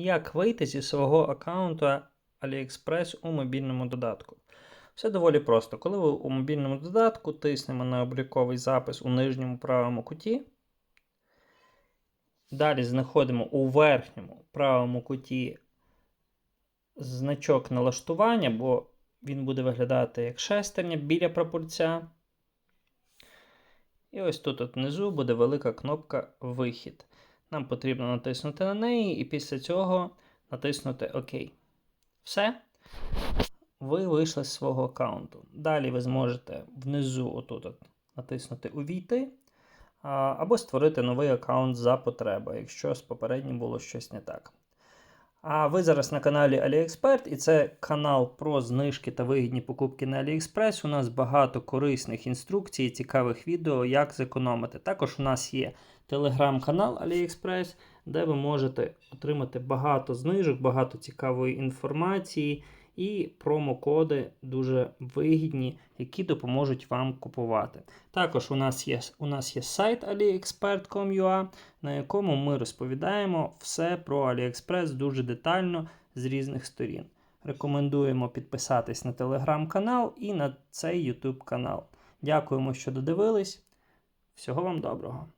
Як вийти зі свого аккаунту AliExpress у мобільному додатку? Все доволі просто. Коли ви у мобільному додатку тиснемо на обліковий запис у нижньому правому куті. Далі знаходимо у верхньому правому куті значок налаштування, бо він буде виглядати як шестерня біля прапорця. І ось тут от внизу буде велика кнопка Вихід. Нам потрібно натиснути на неї і після цього натиснути ОК. Все. Ви вийшли з свого аккаунту. Далі ви зможете внизу отут от натиснути Увійти або створити новий аккаунт за потреби, якщо з попереднім було щось не так. А ви зараз на каналі AliExpert, і це канал про знижки та вигідні покупки на AliExpress. У нас багато корисних інструкцій, цікавих відео, як зекономити. Також у нас є телеграм-канал AliExpress, де ви можете отримати багато знижок, багато цікавої інформації і промокоди дуже вигідні, які допоможуть вам купувати. Також у нас є, у нас є сайт aliexpert.com.ua, на якому ми розповідаємо все про AliExpress дуже детально з різних сторін. Рекомендуємо підписатись на телеграм-канал і на цей YouTube канал. Дякуємо, що додивились. Всього вам доброго!